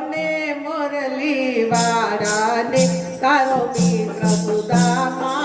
ને મુરલી વાળાને તારો મિત્ર સુદામા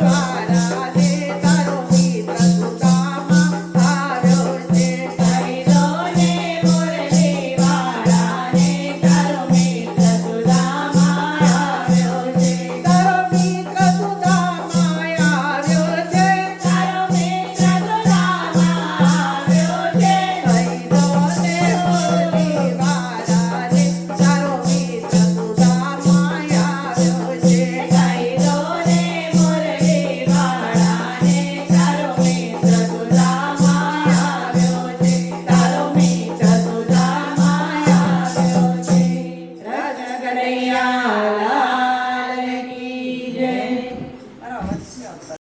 Maria.